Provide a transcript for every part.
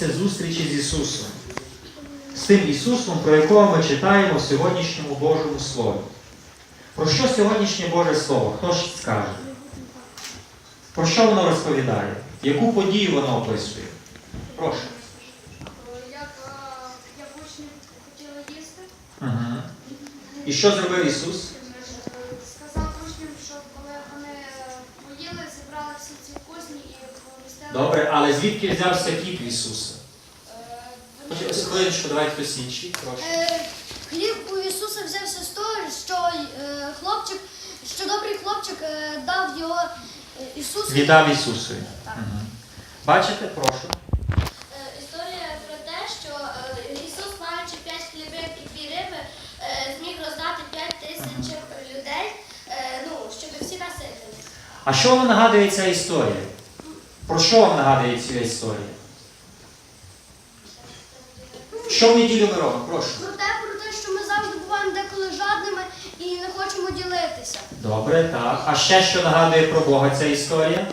місце зустрічі з Ісусом. З тим Ісусом, про якого ми читаємо в сьогоднішньому Божому Слові. Про що сьогоднішнє Боже Слово? Хто ж скаже? Про що воно розповідає? Яку подію воно описує? Прошу. Як, е, як учні хотіли їсти. І що зробив Ісус? Добре, але звідки взявся хліб Ісуса? Хвилиночку, давайте хтось інший. Прошу. Е, Хліб у Ісуса взявся з того, що е, хлопчик, що добрий хлопчик е, дав його Ісусу. Віддав Ісусу. Так. Угу. Бачите, прошу. Історія про те, що Ісус, маючи п'ять хлібів і дві риби, зміг роздати п'ять тисяч людей, ну, щоб всі наситились. А що вам нагадує ця історія? Про що вам нагадує ця історія? Що в неділю ми робимо? Прошу. Про те, про те, що ми завжди буваємо деколи жадними і не хочемо ділитися. Добре, так. А ще що нагадує про Бога ця історія?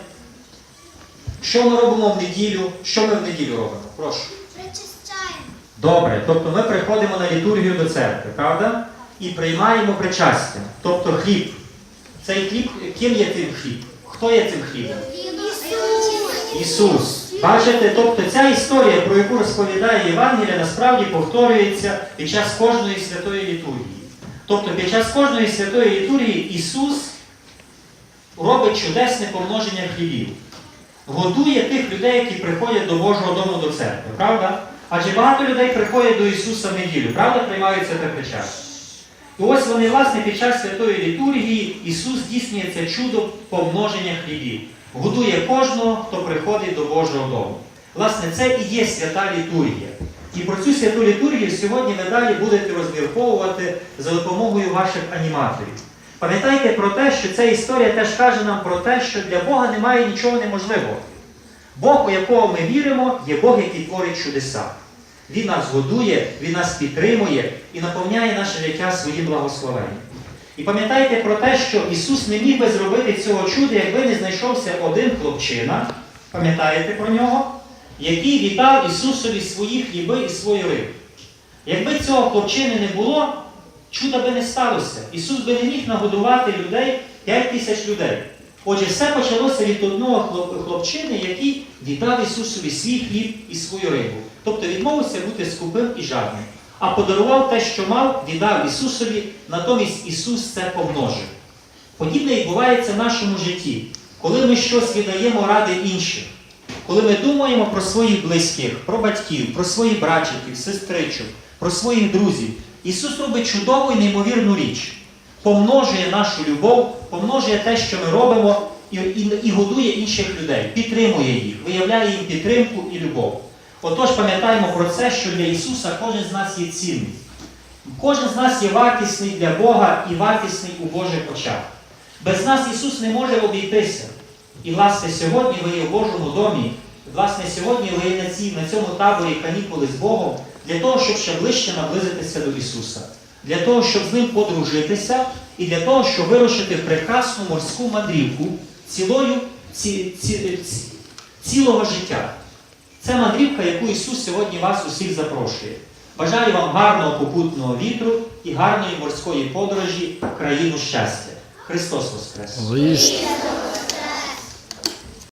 Що ми робимо в неділю? Що ми в неділю робимо? Прошу. Причищаємо. Добре, тобто ми приходимо на літургію до церкви, правда? І приймаємо причастя, тобто хліб. Цей хліб, ким є цим хліб? Хто є цим хлібом? Ісус. Бачите, тобто ця історія, про яку розповідає Євангелія, насправді повторюється під час кожної святої літургії. Тобто під час кожної святої літургії Ісус робить чудесне помноження хлібів. Годує тих людей, які приходять до Божого дому до церкви, правда? Адже багато людей приходять до Ісуса в неділю, правда, приймають це причастя. І ось вони, власне, під час святої літургії Ісус здійснює це чудо помноження хлібів. Годує кожного, хто приходить до Божого дому. Власне, це і є свята літургія. І про цю святу літургію сьогодні ви далі будете розмірковувати за допомогою ваших аніматорів. Пам'ятайте про те, що ця історія теж каже нам про те, що для Бога немає нічого неможливого. Бог, у якого ми віримо, є Бог, який творить чудеса. Він нас годує, Він нас підтримує і наповняє наше життя своїм благословенням. І пам'ятайте про те, що Ісус не міг би зробити цього чуда, якби не знайшовся один хлопчина, пам'ятаєте про нього, який віддав Ісусові свої хліби і свою рибу. Якби цього хлопчини не було, чуда би не сталося. Ісус би не міг нагодувати людей 5 тисяч людей. Отже, все почалося від одного хлопчини, який віддав Ісусові свій хліб і свою рибу. Тобто відмовився бути скупим і жадним. А подарував те, що мав, віддав Ісусові, натомість Ісус це помножив. Подібне відбувається в нашому житті, коли ми щось віддаємо ради інших, коли ми думаємо про своїх близьких, про батьків, про своїх братчиків, сестричок, про своїх друзів. Ісус робить чудову і неймовірну річ. Помножує нашу любов, помножує те, що ми робимо, і, і, і годує інших людей, підтримує їх, виявляє їм підтримку і любов. Отож, пам'ятаємо про це, що для Ісуса кожен з нас є цінний. Кожен з нас є вартісний для Бога і вартісний у Божих очах. Без нас Ісус не може обійтися. І, власне, сьогодні ви є в Божому домі, власне, сьогодні ви є на, цій, на цьому таборі канікули з Богом для того, щоб ще ближче наблизитися до Ісуса, для того, щоб з Ним подружитися, і для того, щоб вирушити в прекрасну морську мандрівку цілою, ці, ці, ці, цілого життя. Це мандрівка, яку Ісус сьогодні вас усіх запрошує. Бажаю вам гарного попутного вітру і гарної морської подорожі в країну щастя. Христос Воскрес!